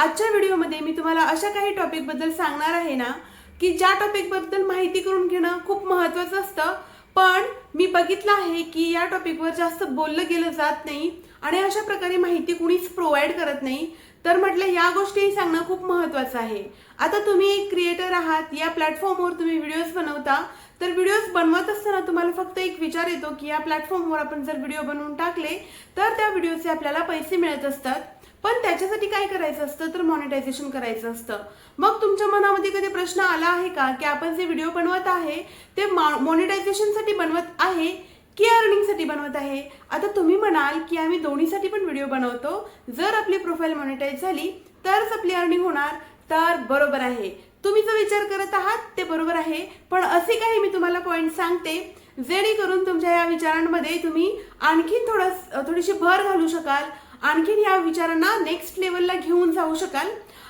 आजच्या व्हिडिओमध्ये मी तुम्हाला अशा काही टॉपिकबद्दल सांगणार आहे ना की ज्या टॉपिकबद्दल माहिती करून घेणं खूप महत्त्वाचं असतं. पण मी बघितलं आहे की या टॉपिकवर जास्त बोललं गेलं जात नाही आणि अशा प्रकारे माहिती कुणीच प्रोव्हाइड करत नाही. तर म्हटलं या गोष्टी सांगणं खूप महत्त्वाचं आहे. आता तुम्ही एक क्रिएटर आहात या प्लॅटफॉर्मवर तुम्ही व्हिडिओज बनवता. तर व्हिडिओज बनवत असताना तुम्हाला फक्त एक विचार येतो की या प्लॅटफॉर्मवर आपण जर व्हिडिओ बनवून टाकले तर त्या व्हिडिओचे आपल्याला पैसे मिळत असतात. पण त्याच्यासाठी काय करायचं असतं? तर मॉनिटायझेशन करायचं असतं. मग तुमच्या मनामध्ये कधी प्रश्न आला आहे का? की आपण जे व्हिडिओ बनवत आहे ते मॉनिटायझेशनसाठी बनवत आहे की अर्निंगसाठी बनवत आहे? आता तुम्ही म्हणाल की आम्ही दोन्हीसाठी पण व्हिडिओ बनवतो. जर आपली प्रोफाईल मॉनिटाईज झाली तरच आपली अर्निंग होणार. तर बरोबर आहे. तुम्ही जो विचार करत आहात ते बरोबर आहे. पण असे काही मी तुम्हाला पॉईंट सांगते जेणेकरून तुमच्या या विचारांमध्ये तुम्ही आणखीन थोडं थोडीशी भर घालू शकाल. आणखीन या विचारांना नेक्स्ट लेवलला घेऊन जाऊ शकाल.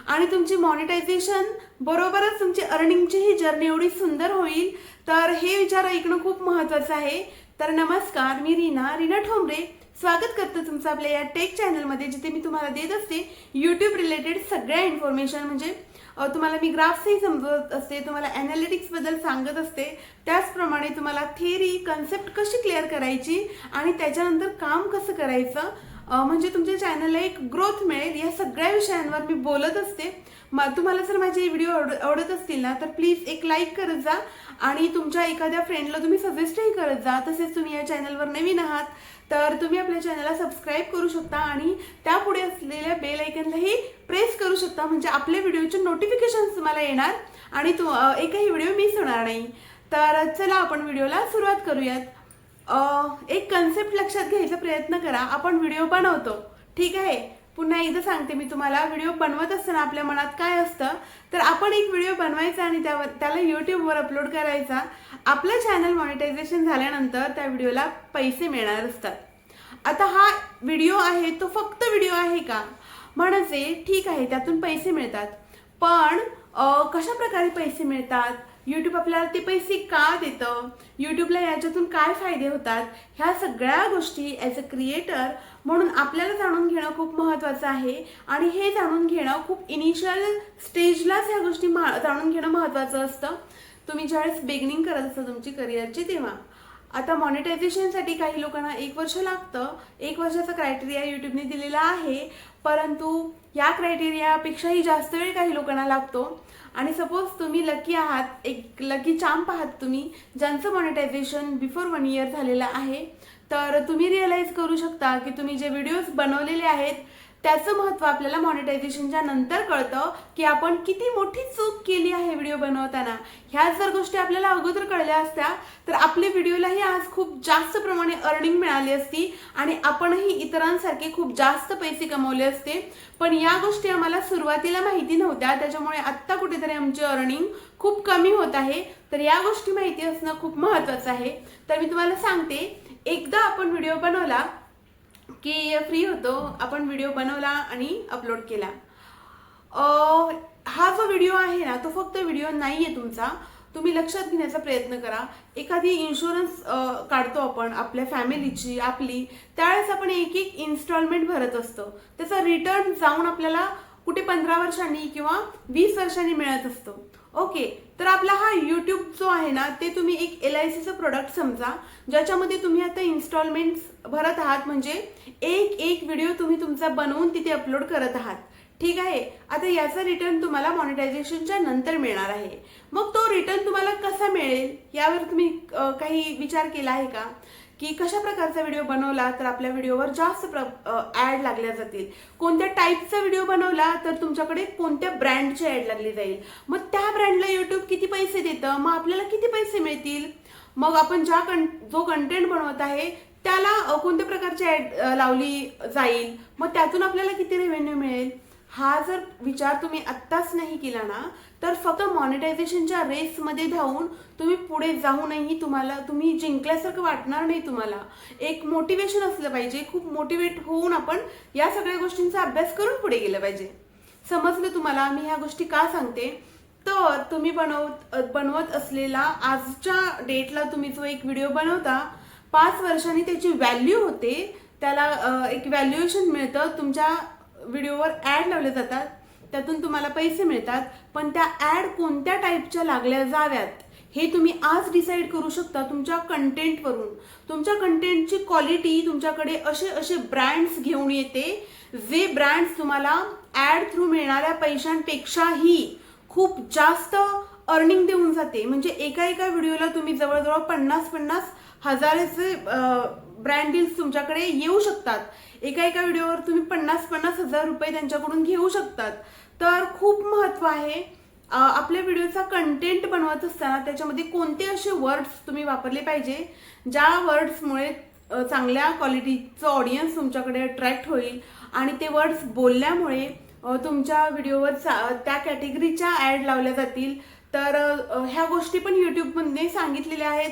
आणि तुमची मॉनिटायझेशन बरोबरच तुमची अर्निंगची ही जर्नी एवढी सुंदर होईल. तर हे विचार ऐकणं खूप महत्वाचं आहे. तर नमस्कार मी रीना रीना ठोंबरे. स्वागत करतो तुमचं आपल्या या टेक चॅनलमध्ये जिथे मी तुम्हाला देत असते यूट्यूब रिलेटेड सगळ्या इन्फॉर्मेशन म्हणजे तुम्हाला मी ग्राफ्सही समजवत असते तुम्हाला ॲनालिटिक्सबद्दल सांगत असते. त्याचप्रमाणे तुम्हाला थेरी कन्सेप्ट कशी क्लिअर करायची आणि त्याच्यानंतर काम कसं करायचं? म्हणजे तुमच्या चॅनलला एक ग्रोथ मिळेल. या सगळ्या विषयांवर मी बोलत असते. म तुम्हाला जर माझे व्हिडिओ आवडत असतील ना तर प्लीज एक लाईक करत जा. आणि तुमच्या एखाद्या फ्रेंडला तुम्ही सजेस्टही करत जा. तसेच तुम्ही या चॅनलवर नवीन आहात तर तुम्ही आपल्या चॅनलला सबस्क्राईब करू शकता आणि त्यापुढे असलेल्या बेल ऐकनलाही प्रेस करू शकता. म्हणजे आपल्या व्हिडिओचे नोटिफिकेशन तुम्हाला येणार. आणि तो एकही व्हिडिओ मिस होणार नाही. तर चला आपण व्हिडिओला सुरुवात करूयात. एक कन्सेप्ट लक्षात घ्यायचा प्रयत्न करा. आपण व्हिडिओ बनवतो. ठीक आहे? पुन्हा एकदा सांगते मी तुम्हाला. व्हिडिओ बनवत असताना आपल्या मनात काय असतं? तर आपण एक व्हिडिओ बनवायचा आणि त्यावर त्याला यूट्यूबवर अपलोड करायचा. आपलं चॅनल मॉनिटायझेशन झाल्यानंतर त्या व्हिडिओला पैसे मिळणार असतात. आता हा व्हिडिओ आहे तो फक्त व्हिडिओ आहे का? म्हणजे ठीक आहे त्यातून पैसे मिळतात. पण कशा प्रकारे पैसे मिळतात? यूट्यूब आपल्याला ते पैसे का देतं? यूट्यूबला याच्यातून काय फायदे होतात? ह्या सगळ्या गोष्टी ॲज अ क्रिएटर म्हणून आपल्याला जाणून घेणं खूप महत्त्वाचं आहे. आणि हे जाणून घेणं खूप इनिशियल स्टेजलाच ह्या गोष्टी मा- जाणून घेणं महत्त्वाचं असतं. तुम्ही ज्यावेळेस बिगनिंग करत असता तुमची करिअरची तेव्हा. आता मॉनिटायझेशनसाठी काही लोकांना एक वर्ष लागतं. एक वर्षाचा क्रायटेरिया यूट्यूबने दिलेला आहे. परंतु या क्रायटेरियापेक्षाही जास्त वेळ काही लोकांना लागतो. आणि सपोज तुम्ही लकी आहात एक लकी चांप आहात तुम्ही ज्यांचं मॉनिटायझेशन बिफोर वन इयर झालेलं आहे तर तुम्ही रिअलाईज करू शकता की तुम्ही जे व्हिडिओज बनवलेले आहेत त्याचं महत्त्व आपल्याला मॉनिटायझेशनच्या नंतर कळतं की आपण किती मोठी चूक केली आहे व्हिडिओ बनवताना. ह्या जर गोष्टी आपल्याला अगोदर कळल्या असत्या तर आपल्या व्हिडिओलाही आज खूप जास्त प्रमाणे अर्निंग मिळाली असती आणि आपणही इतरांसारखे खूप जास्त पैसे कमवले असते. पण या गोष्टी आम्हाला सुरुवातीला माहिती नव्हत्या त्याच्यामुळे आत्ता कुठेतरी आमची अर्निंग खूप कमी होत आहे. तर या गोष्टी माहिती असणं खूप महत्त्वाचं आहे. तर मी तुम्हाला सांगते एकदा आपण व्हिडिओ बनवला की फ्री होतो आपण व्हिडिओ बनवला आणि अपलोड केला. हा जो व्हिडिओ आहे ना तो फक्त व्हिडिओ नाही आहे तुमचा. तुम्ही लक्षात घेण्याचा प्रयत्न करा. एखादी इन्शुरन्स काढतो आपण आपल्या फॅमिलीची आपली त्यावेळेस आपण एक एक इन्स्टॉलमेंट भरत असतो. त्याचा रिटर्न जाऊन आपल्याला कुठे पंधरा वर्षांनी किंवा वीस वर्षांनी मिळत असतो. ओके तर आपला हा यूट्यूब जो आहे ना ते तुम्ही एक एल आय सीचं प्रोडक्ट समजा ज्याच्यामध्ये तुम्ही आता इन्स्टॉलमेंट्स भरत आहात म्हणजे एक एक व्हिडिओ तुम्ही तुमचा बनवून तिथे अपलोड करत आहात. ठीक आहे? आता याचा रिटर्न तुम्हाला मॉनिटायझेशनच्या नंतर मिळणार आहे. मग तो रिटर्न तुम्हाला कसा मिळेल? यावर तुम्ही काही विचार केला आहे का? की कशा प्रकारचा व्हिडिओ बनवला तर आपल्या व्हिडिओवर जास्त प्र ॲड लागल्या जातील. कोणत्या टाईपचा व्हिडिओ बनवला तर तुमच्याकडे कोणत्या ब्रँडची ॲड लागली जाईल? मग त्या ब्रँडला यूट्यूब किती पैसे देतं? मग आपल्याला किती पैसे मिळतील? मग आपण ज्या कं जो कंटेंट बनवत आहे त्याला कोणत्या प्रकारची ॲड लावली जाईल? मग त्यातून आपल्याला किती रेव्हेन्यू मिळेल? हा जर विचार तुम्ही आत्ताच नाही केला ना तर फक्त मॉनिटायझेशनच्या रेसमध्ये धावून तुम्ही पुढे जाऊनही तुम्हाला तुम्ही जिंकल्यासारखं वाटणार नाही तुम्हाला. एक मोटिवेशन असलं पाहिजे खूप मोटिवेट होऊन आपण या सगळ्या गोष्टींचा अभ्यास करून पुढे गेलं पाहिजे. समजलं तुम्हाला मी ह्या गोष्टी का सांगते? तर तुम्ही बनवत बनवत असलेला आजच्या डेटला तुम्ही जो एक व्हिडिओ बनवता पाच वर्षांनी त्याची व्हॅल्यू होते. त्याला एक व्हॅल्युएशन मिळतं तुमच्या व्हिडिओवर ॲड लावले जातात त्यातून तुम्हाला पैसे मिळतात पण त्या ॲड कोणत्या टाईपच्या लागल्या जाव्यात हे तुम्ही आज डिसाईड करू शकता तुमच्या कंटेंटवरून. तुमच्या कंटेंटची क्वालिटी तुमच्याकडे असे असे ब्रँड्स घेऊन येते जे ब्रँड्स तुम्हाला ॲड थ्रू मिळणाऱ्या पैशांपेक्षाही खूप जास्त अर्निंग देऊन जाते. म्हणजे एका एका व्हिडिओला तुम्ही जवळजवळ पन्नास पन्नास हजाराचे ब्रँड डील्स तुमच्याकडे येऊ शकतात. एका एका व्हिडिओवर तुम्ही पन्नास पन्नास हजार रुपये त्यांच्याकडून घेऊ शकतात. तर खूप महत्त्व आहे. आपल्या व्हिडिओचा कंटेंट बनवत असताना त्याच्यामध्ये कोणते असे वर्ड्स तुम्ही वापरले पाहिजे? ज्या वर्ड्समुळे चांगल्या क्वालिटीचं ऑडियन्स तुमच्याकडे अट्रॅक्ट होईल आणि ते वर्ड्स बोलल्यामुळे तुमच्या व्हिडिओवर चा- त्या कॅटेगरीच्या ॲड लावल्या जातील. तर ह्या गोष्टी पण यूट्यूबमध्ये सांगितलेल्या आहेत.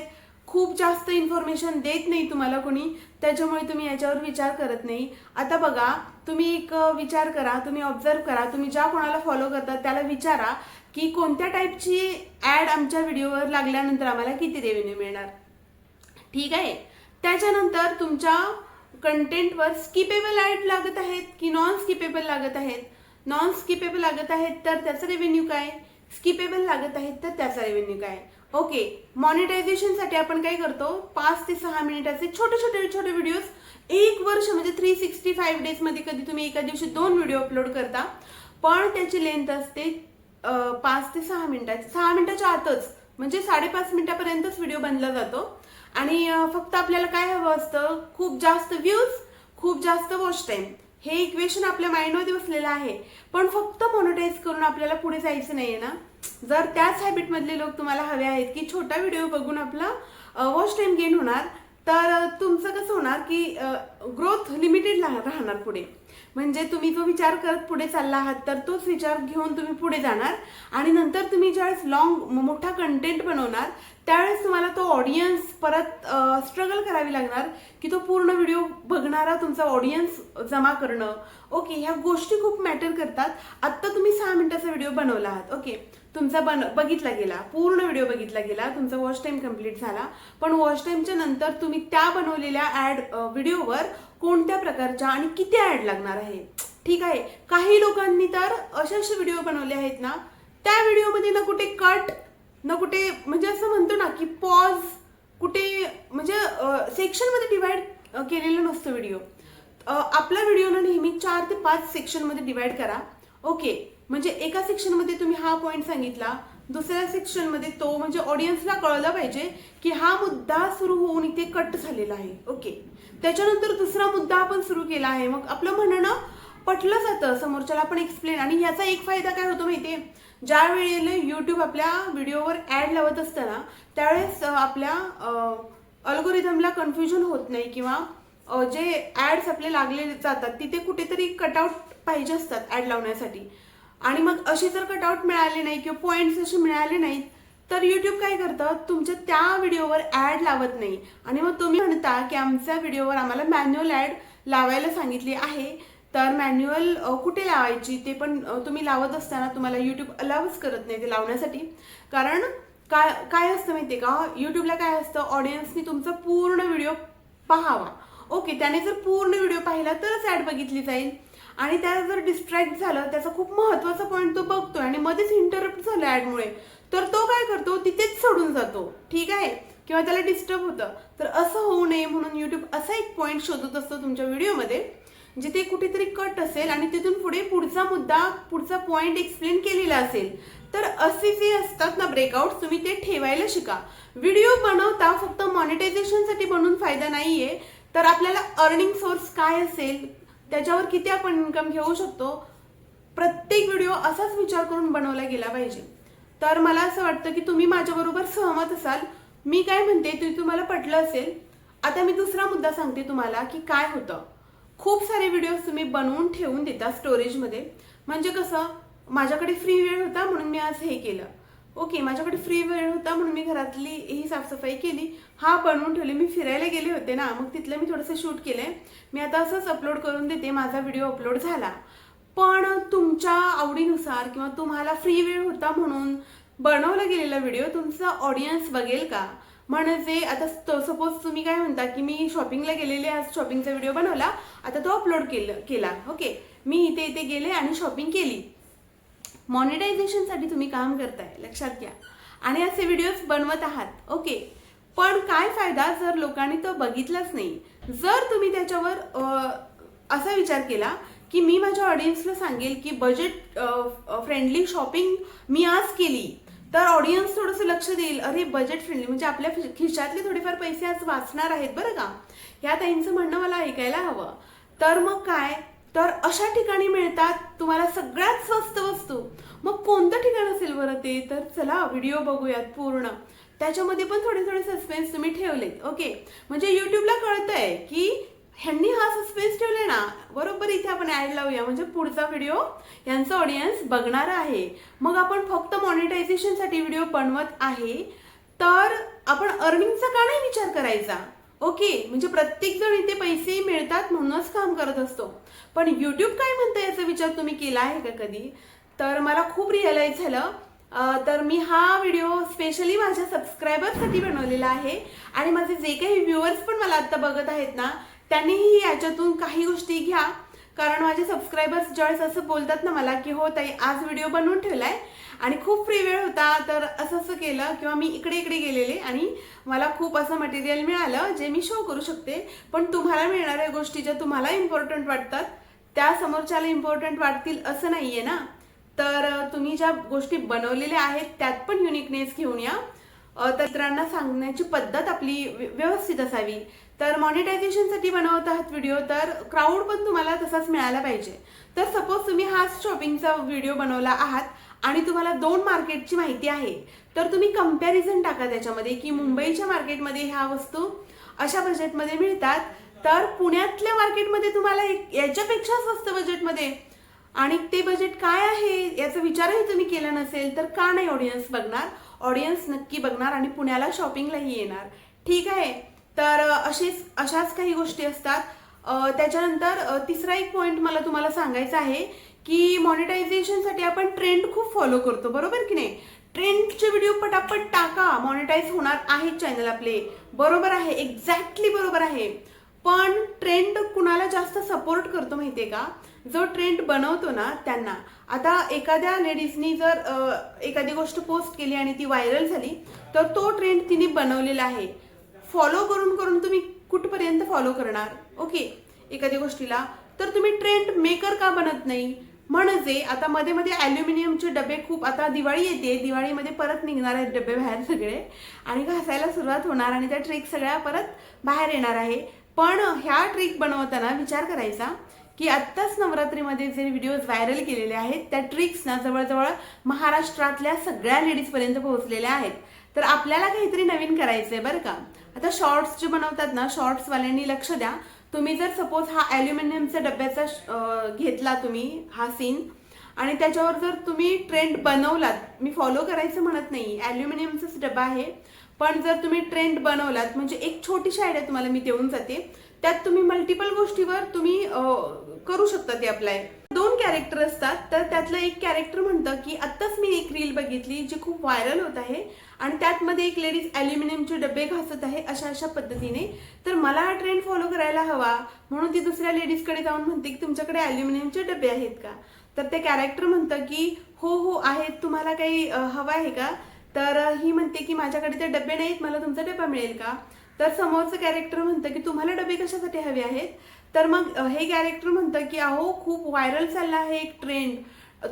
खूप जास्त इन्फॉर्मेशन देत नाही तुम्हाला कोणी. त्याच्यामुळे तुम्ही याच्यावर विचार करत नाही. आता बघा तुम्ही एक विचार करा तुम्ही ऑब्झर्व करा तुम्ही ज्या कोणाला फॉलो करता त्याला विचारा की कोणत्या टाईपची ॲड आमच्या व्हिडिओवर लागल्यानंतर आम्हाला किती रेव्हेन्यू मिळणार? ठीक आहे? त्याच्यानंतर तुमच्या कंटेंटवर स्किपेबल ॲड लागत आहेत की नॉन स्किपेबल लागत आहेत? नॉन स्किपेबल लागत आहेत तर त्याचं रेव्हेन्यू काय? स्किपेबल लागत आहेत तर त्याचा रेव्हेन्यू काय ओके मॉनिटायझेशनसाठी आपण काय करतो? पाच ते सहा मिनिटाचे छोटे छोटे छोटे व्हिडिओज एक वर्ष म्हणजे थ्री सिक्स्टी फाईव्ह डेजमध्ये कधी तुम्ही एका दिवशी दोन व्हिडिओ अपलोड करता. पण त्याची लेंथ असते पाच ते सहा मिनिटाची. सहा मिनिटाच्या आतच म्हणजे साडेपाच मिनिटापर्यंतच व्हिडिओ बनला जातो. आणि फक्त आपल्याला काय हवं असतं? खूप जास्त व्ह्यूज खूप जास्त वॉच टाईम हे इक्वेशन आपल्या माइंडमध्ये बसलेलं आहे. पण फक्त मॉनिटाईज करून आपल्याला पुढे जायचं नाहीये ना? जर त्याच हॅबिटमधले लोक तुम्हाला हवे आहेत की छोटा व्हिडिओ बघून आपला वॉच टाईम गेन होणार तर तुमचं कसं होणार की ग्रोथ लिमिटेड राहणार पुढे. म्हणजे तुम्ही जो विचार करत पुढे चालला आहात तर तोच विचार घेऊन तुम्ही पुढे जाणार. आणि नंतर तुम्ही ज्यावेळेस लॉंग मोठा कंटेंट बनवणार त्यावेळेस तुम्हाला तो ऑडियन्स परत स्ट्रगल करावी लागणार की तो पूर्ण व्हिडिओ बघणारा तुमचा ऑडियन्स जमा करणं. ओके ह्या गोष्टी खूप मॅटर करतात. आत्ता तुम्ही सहा मिनिटाचा व्हिडिओ बनवला आहात. ओके तुमचा बन बघितला गेला. पूर्ण व्हिडिओ बघितला गेला. तुमचा वॉच टाईम कंप्लीट झाला. पण वॉच टाईमच्या नंतर तुम्ही त्या बनवलेल्या ॲड व्हिडिओवर कोणत्या प्रकारच्या आणि किती ॲड लागणार आहे? ठीक आहे. काही लोकांनी तर असे असे व्हिडिओ बनवले आहेत ना त्या व्हिडिओमध्ये ना कुठे कट ना कुठे म्हणजे असं म्हणतो ना की पॉज कुठे म्हणजे सेक्शनमध्ये डिवाइड केलेलं नसतं व्हिडिओ आपला व्हिडिओ ना नेहमी चार ते पाच सेक्शनमध्ये डिवाइड करा. ओके म्हणजे एका सेक्शनमध्ये तुम्ही हा पॉईंट सांगितला दुसऱ्या सेक्शनमध्ये तो म्हणजे ऑडियन्सला कळला पाहिजे की हा मुद्दा सुरू होऊन इथे कट झालेला आहे. ओके त्याच्यानंतर दुसरा मुद्दा आपण सुरू केला आहे. मग आपलं म्हणणं पटलं जातं समोरच्याला आपण एक्सप्लेन आणि याचा एक फायदा काय होतो माहितीये? ज्या वेळेला यूट्यूब आपल्या व्हिडिओवर ॲड लावत असताना त्यावेळेस आपल्या अल्गोरिदमला कन्फ्युजन होत नाही किंवा जे ॲड्स आपले लागले जातात तिथे कुठेतरी कटआउट पाहिजे असतात ॲड लावण्यासाठी. आणि मग असे जर कटआउट मिळाले नाही किंवा पॉईंट्स असे मिळाले नाहीत तर यूट्यूब काय करतं? तुमच्या त्या व्हिडिओवर ॲड लावत नाही. आणि मग तुम्ही म्हणता की आमच्या व्हिडिओवर आम्हाला मॅन्युअल ॲड लावायला सांगितली आहे. तर मॅन्युअल कुठे लावायची ते पण तुम्ही लावत असताना तुम्हाला यूट्यूब अलाउच करत नाही ते लावण्यासाठी. कारण काय काय असतं माहितीये का? यूट्यूबला काय असतं? ऑडियन्सनी तुमचा पूर्ण व्हिडिओ पाहावा. ओके त्याने जर पूर्ण व्हिडिओ पाहिला तरच ॲड बघितली जाईल. आणि त्याला जर डिस्ट्रॅक्ट झालं त्याचा खूप महत्त्वाचा पॉईंट तो बघतोय आणि मध्येच इंटरप्ट झालं ॲडमुळे तर तो काय करतो? तिथेच सोडून जातो. ठीक आहे? किंवा त्याला डिस्टर्ब होतं. तर असं होऊ नये म्हणून यूट्यूब असा एक पॉईंट शोधत असतो तुमच्या व्हिडिओमध्ये म्हणजे जिथे कुठेतरी कट असेल आणि तिथून पुढे पुढचा मुद्दा पुढचा पॉइंट एक्सप्लेन केलेला असेल. तर असे जे असतात ना ब्रेकआउट तुम्ही ते ठेवायला शिका. व्हिडिओ बनवता फक्त मॉनिटायझेशनसाठी बनवून फायदा नाही आहे तर आपल्याला अर्निंग सोर्स काय असेल त्याच्यावर किती आपण इन्कम घेऊ शकतो? प्रत्येक व्हिडिओ असाच विचार करून बनवला गेला पाहिजे. तर मला असं वाटतं की तुम्ही माझ्याबरोबर सहमत असाल. मी काय म्हणते ते तुम्हाला पटलं असेल. आता मी दुसरा मुद्दा सांगते तुम्हाला की काय होतं. खूप सारे व्हिडिओज तुम्ही बनवून ठेवून देता स्टोरेजमध्ये म्हणजे कसं माझ्याकडे फ्री वेळ होता म्हणून मी आज हे केलं. ओके माझ्याकडे फ्री वेळ होता म्हणून मी घरातली ही साफसफाई केली. हा बनवून ठेवली मी फिरायला गेले होते ना मग तिथलं मी थोडंसं शूट केलं मी आता असंच अपलोड करून देते माझा व्हिडिओ अपलोड झाला. पण तुमच्या आवडीनुसार किंवा तुम्हाला फ्री वेळ होता म्हणून बनवला गेलेला व्हिडिओ तुमचा ऑडियन्स बघेल का? म्हणजे आता सपोज तुम्ही काय म्हणता की मी शॉपिंगला गेलेले आज शॉपिंगचा व्हिडिओ बनवला आता तो अपलोड केलं केला ओके मी इथे इथे गेले आणि शॉपिंग केली. मॉनिटायझेशनसाठी तुम्ही काम करताय लक्षात घ्या. आणि असे व्हिडिओज बनवत आहात ओके पण काय फायदा जर लोकांनी तो बघितलाच नाही? जर तुम्ही त्याच्यावर असा विचार केला की मी माझ्या ऑडियन्सला सांगेल की बजेट फ्रेंडली शॉपिंग मी आज केली तर ऑडियन्स थोडंसं लक्ष देईल. अरे बजेट फ्रेंडली म्हणजे आपल्या खिशातले थोडेफार पैसे आज वाचणार आहेत बरं का? ह्या ताईंचं म्हणणं मला ऐकायला हवं. तर मग काय? तर अशा ठिकाणी मिळतात तुम्हाला सगळ्यात स्वस्त वस्तू. मग कोणतं ठिकाण असेल बरं ते? तर चला व्हिडिओ बघूयात पूर्ण. त्याच्यामध्ये पण थोडे थोडे सस्पेन्स तुम्ही ठेवलेत. ओके म्हणजे युट्यूबला कळतंय की ह्यांनी हा सस्पेन्स ठेवले ना बरोबर इथे आपण ऍड लावूया. म्हणजे पुढचा व्हिडिओ यांचा ऑडियन्स बघणार आहे. मग आपण फक्त मॉनिटायझेशनसाठी व्हिडिओ बनवत आहे. तर आपण अर्निंगचा का नाही विचार करायचा? ओके म्हणजे प्रत्येक जण इथे पैसे मिळतात म्हणूनच काम करत असतो. पण यूट्यूब काय म्हणतं याचा विचार तुम्ही केला आहे का कधी? तर मला खूप रिअलाईज झालं. तर मी हा व्हिडिओ स्पेशली माझ्या सबस्क्रायबरसाठी बनवलेला आहे. आणि माझे जे काही व्ह्युअर्स पण मला आत्ता बघत आहेत ना त्यांनीही याच्यातून काही गोष्टी घ्या. कारण माझे सबस्क्रायबर्स ज्यावेळेस असं बोलतात ना मला की हो ताई आज व्हिडिओ बनवून ठेवलाय. आणि खूप फ्री वेळ होता तर असं असं केलं किंवा मी इकडे इकडे गेलेले. आणि मला खूप असं मटेरियल मिळालं जे मी शो करू शकते. पण तुम्हाला मिळणाऱ्या गोष्टी ज्या तुम्हाला इम्पॉर्टंट वाटतात त्या समोरच्याला इम्पॉर्टंट वाटतील असं नाही आहे ना. तर तुम्ही ज्या गोष्टी बनवलेल्या आहेत त्यात पण युनिकनेस घेऊन या. तर इतरांना सांगण्याची पद्धत आपली व्यवस्थित असावी. तर मॉनिटायझेशनसाठी बनवत आहात व्हिडिओ तर क्राऊड पण तुम्हाला तसाच मिळाला पाहिजे. तर सपोज तुम्ही हाच शॉपिंगचा व्हिडिओ बनवला आहात आणि तुम्हाला दोन मार्केटची माहिती आहे तर तुम्ही कंपॅरिझन टाका त्याच्यामध्ये की मुंबईच्या मार्केटमध्ये ह्या वस्तू अशा बजेटमध्ये मिळतात तर पुण्यातल्या मार्केटमध्ये तुम्हाला एक- याच्यापेक्षा स्वस्त बजेटमध्ये आणि ते बजेट काय आहे याचा विचारही तुम्ही केला नसेल तर का नाही ऑडियन्स बघणार? ऑडियन्स नक्की बघणार आणि पुण्याला शॉपिंगलाही येणार. ठीक आहे? तर अशीच अशाच काही गोष्टी असतात. त्याच्यानंतर तिसरा एक पॉईंट मला तुम्हाला सांगायचा आहे की मॉनिटायझेशनसाठी आपण ट्रेंड खूप फॉलो करतो बरोबर की नाही? ट्रेंडचे व्हिडिओ पटापट टाका मॉनिटाईज होणार आहे चॅनल आपले. बरोबर आहे एक्झॅक्टली बरोबर आहे. पण ट्रेंड कुणाला जास्त सपोर्ट करतो माहितीये का? जो ट्रेंड बनवतो ना त्यांना. आता एखाद्या लेडीजनी जर एखादी गोष्ट पोस्ट केली आणि ती व्हायरल झाली तर तो ट्रेंड तिने बनवलेला आहे. फॉलो करून करून तुम्ही कुठपर्यंत फॉलो करणार? ओके एखाद्या गोष्टीला. तर तुम्ही ट्रेंड मेकर का बनत नाही? म्हणजे आता मध्ये मध्ये ॲल्युमिनियमचे डबे खूप आता दिवाळी येते. दिवाळीमध्ये परत निघणार आहेत डबे बाहेर सगळे. आणि घासायला सुरुवात होणार आणि त्या ट्रिक सगळ्या परत बाहेर येणार आहे. पण ह्या ट्रिक बनवताना विचार करायचा की आत्ताच नवरात्रीमध्ये जे व्हिडिओज व्हायरल केलेले आहेत त्या ट्रिक्सना जवळजवळ महाराष्ट्रातल्या सगळ्या लेडीजपर्यंत पोहोचलेल्या आहेत. तर आपल्याला काहीतरी नवीन करायचं आहे बरं का? आता शॉर्ट्स जे बनवतात ना शॉर्ट्सवाल्यांनी लक्ष द्या. तुम्ही जर सपोज हा ॲल्युमिनियमचा डब्याचा घेतला तुम्ही हा सीन आणि त्याच्यावर जर तुम्ही ट्रेंड बनवलात मी फॉलो करायचं म्हणत नाही ॲल्युमिनियमचाच डबा आहे पण जर तुम्ही ट्रेंड बनवलात म्हणजे एक छोटीशी आयडिया तुम्हाला मी देऊन जाते. त्यात तुम्ही मल्टिपल गोष्टीवर तुम्ही करू शकता ते अप्लाय दोन कॅरेक्टर असतात. तर त्यातलं एक कॅरेक्टर म्हणतं की आत्ताच मी एक रील बघितली जी खूप व्हायरल होत आहे आणि त्यातमध्ये एक लेडीज ॲल्युमिनियमचे डबे घासत आहे अशा अशा पद्धतीने. तर मला हा ट्रेंड फॉलो करायला हवा. म्हणून ती दुसऱ्या लेडीजकडे जाऊन म्हणते की तुमच्याकडे ॲल्युमिनियमचे डबे आहेत का? तर ते कॅरेक्टर म्हणतं की हो हो आहेत. तुम्हाला काही हवं आहे का? तर ही म्हणते की माझ्याकडे ते डबे नाहीत. मला तुमचा डबा मिळेल का? तर समोरचं कॅरेक्टर म्हणतं की तुम्हाला डबे कशासाठी हवे आहेत? तर मग हे कॅरेक्टर म्हणतं की अहो खूप व्हायरल चालला आहे एक ट्रेंड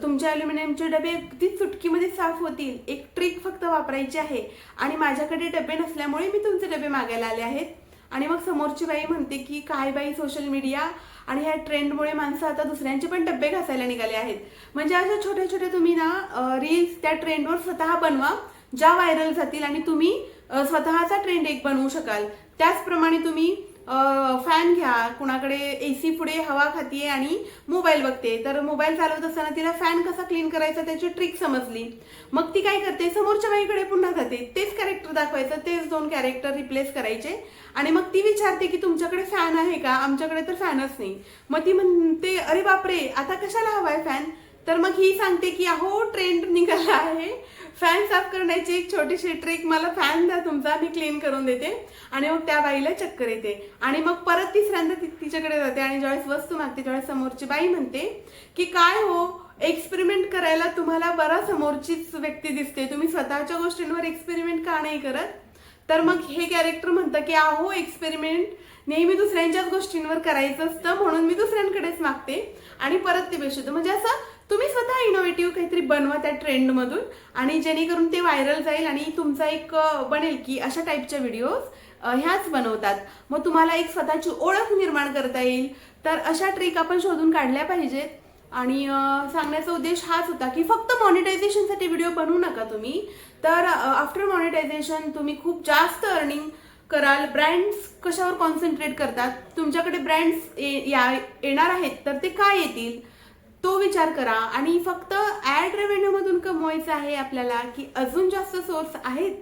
तुमच्या अल्युमिनियमचे डबे अगदी चुटकीमध्ये साफ होतील. एक ट्रिक फक्त वापरायची आहे. आणि माझ्याकडे डबे नसल्यामुळे मी तुमचे डबे मागायला आले आहेत. आणि मग समोरची बाई म्हणते की काय बाई सोशल मीडिया आणि ह्या ट्रेंडमुळे माणसं आता दुसऱ्यांचे पण डबे घासायला निघाले आहेत. म्हणजे अशा छोट्या छोट्या तुम्ही ना रील्स त्या ट्रेंडवर स्वतः बनवा ज्या व्हायरल जातील आणि तुम्ही स्वतःचा ट्रेंड एक बनवू शकाल. त्याचप्रमाणे तुम्ही फॅन घ्या. कुणाकडे एसी पुढे हवा खातीये आणि मोबाईल बघते. तर मोबाईल चालवत असताना तिला फॅन कसा क्लीन करायचा त्याची ट्रिक समजली. मग ती काय करते? समोरच्या बाईकडे पुन्हा जाते. तेच कॅरेक्टर दाखवायचं. तेच दोन कॅरेक्टर रिप्लेस करायचे. आणि मग ती विचारते की तुमच्याकडे फॅन आहे का? आमच्याकडे तर फॅनच नाही. मग ती म्हणते अरे बापरे! आता कशाला हवाय फॅन तर मग ही सांगते की अहो ट्रेंड निघाला आहे. फॅन साफ करण्याची एक छोटीशी ट्रिक मला फॅन द्या तुमचा मी क्लीन करून देते. आणि मग त्या बाईला चक्कर येते. आणि मग परत तिसऱ्यांदा तिच्याकडे जाते आणि ज्यावेळेस वस्तू मागते ज्यावेळेस समोरची बाई म्हणते की काय हो? एक्सपेरिमेंट करायला तुम्हाला बरा समोरचीच व्यक्ती दिसते. तुम्ही स्वतःच्या गोष्टींवर एक्सपेरिमेंट का नाही करत? तर मग हे कॅरेक्टर म्हणतं की अहो एक्सपेरिमेंट नेहमी दुसऱ्यांच्याच गोष्टींवर करायचं असतं म्हणून मी दुसऱ्यांकडेच मागते. आणि परत ते बेशुद्ध म्हणजे असं तुम्ही स्वतः इनोव्हेटिव्ह काहीतरी बनवा त्या ट्रेंडमधून आणि जेणेकरून ते व्हायरल जाईल आणि तुमचा एक बनेल की अशा टाईपच्या व्हिडिओज ह्याच बनवतात. मग तुम्हाला एक स्वतःची ओळख निर्माण करता येईल. तर अशा ट्रिक आपण शोधून काढल्या पाहिजेत. आणि सांगण्याचा उद्देश हाच होता की फक्त मॉनिटायझेशनसाठी व्हिडिओ बनवू नका तुम्ही. तर आफ्टर मॉनिटायझेशन तुम्ही खूप जास्त अर्निंग कराल. ब्रँड्स कशावर कॉन्सन्ट्रेट करतात? तुमच्याकडे ब्रँड्स येणार आहेत तर ते काय येतील? तो विचार करा. आणि फक्त ऍड रेव्हेन्यू मधून कमवायचं आहे आपल्याला की अजून जास्त सोर्स आहेत?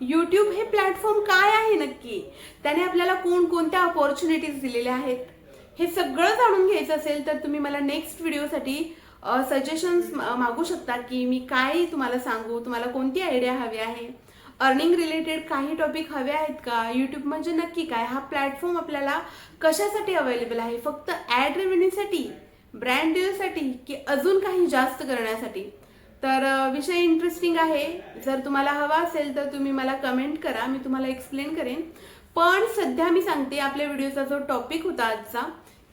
यूट्यूब हे प्लॅटफॉर्म काय आहे नक्की? त्याने आपल्याला कोणकोणत्या अपॉर्च्युनिटीज दिलेल्या आहेत? हे सगळं जाणून घ्यायचं असेल तर तुम्ही मला नेक्स्ट व्हिडिओसाठी सजेशन्स मागू शकता की मी काय तुम्हाला सांगू? तुम्हाला कोणती आयडिया हवी आहे? अर्निंग रिलेटेड काही टॉपिक हवे आहेत का? यूट्यूब म्हणजे नक्की काय? हा प्लॅटफॉर्म आपल्याला कशासाठी अवेलेबल आहे? फक्त ॲड रेव्हेन्यूसाठी ब्रँड डीलसाठी की अजून काही जास्त करण्यासाठी. तर विषय इंटरेस्टिंग आहे. जर तुम्हाला हवा असेल तर तुम्ही मला कमेंट करा. मी तुम्हाला एक्सप्लेन करेन. पण सध्या मी सांगते आपल्या व्हिडिओचा जो टॉपिक होता आजचा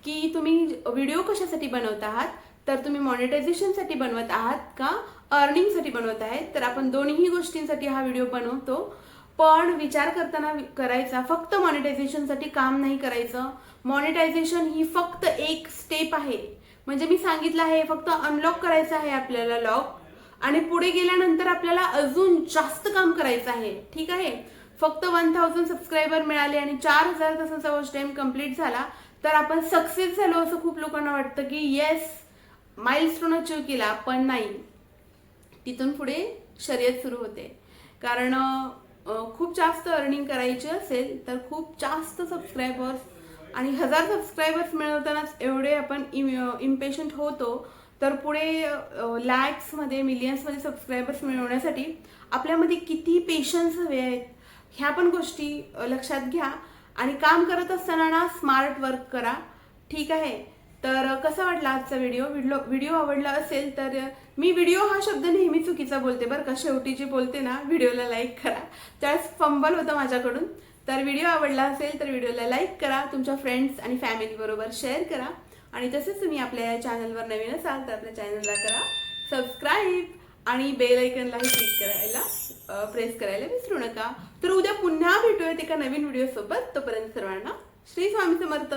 की तुम्ही व्हिडिओ कशासाठी बनवत आहात? तर तुम्ही मॉनिटायझेशनसाठी बनवत आहात का अर्निंगसाठी बनवत आहेत? तर आपण दोन्ही गोष्टींसाठी हा व्हिडिओ बनवतो. पण विचार करताना करायचा फक्त मॉनिटायझेशनसाठी काम नाही करायचं. मॉनिटायझेशन ही फक्त एक स्टेप आहे. म्हणजे मी सांगितलं आहे फक्त अनलॉक करायचं आहे आपल्याला लॉक आणि पुढे गेल्यानंतर आपल्याला अजून जास्त काम करायचं आहे. ठीक आहे? फक्त वन थाउजंड सबस्क्रायबर मिळाले आणि चार हजार तासाचा वॉच टाईम कंप्लीट झाला तर आपण सक्सेस झालो असं खूप लोकांना वाटतं की येस माइलस्टोन अचीव केला पण नाही. तिथून पुढे शर्यत सुरू होते. कारण खूप जास्त अर्निंग करायची असेल तर खूप जास्त सबस्क्रायबर्स आणि हजार सबस्क्रायबर्स मिळवतानाच एवढे आपण इम्पेशंट होतो तर पुढे लॅक्समध्ये मिलियन्समध्ये सबस्क्रायबर्स मिळवण्यासाठी आपल्यामध्ये किती पेशन्स हवे आहेत ह्या पण गोष्टी लक्षात घ्या. आणि काम करत असताना ना स्मार्ट वर्क करा. ठीक आहे? तर कसा वाटला आजचा व्हिडिओ व्हिडिओ व्हिडिओ आवडला असेल तर मी व्हिडिओ हा शब्द नेहमी चुकीचा बोलते बरं का? शेवटी जे बोलते ना व्हिडिओला लाईक करा. त्यावेळेस फंबल होतं माझ्याकडून. तर व्हिडिओ आवडला असेल तर व्हिडिओला लाईक करा तुमच्या फ्रेंड्स आणि फॅमिलीबरोबर शेअर करा. आणि तसेच तुम्ही आपल्या या चॅनलवर नवीन असाल तर आपल्या चॅनलला करा सबस्क्राईब आणि बेल आयकनलाही क्लिक करायला प्रेस करायला विसरू नका. तर उद्या पुन्हा भेटूयात एका नवीन व्हिडिओसोबत तोपर्यंत सर्वांना श्री स्वामी समर्थ.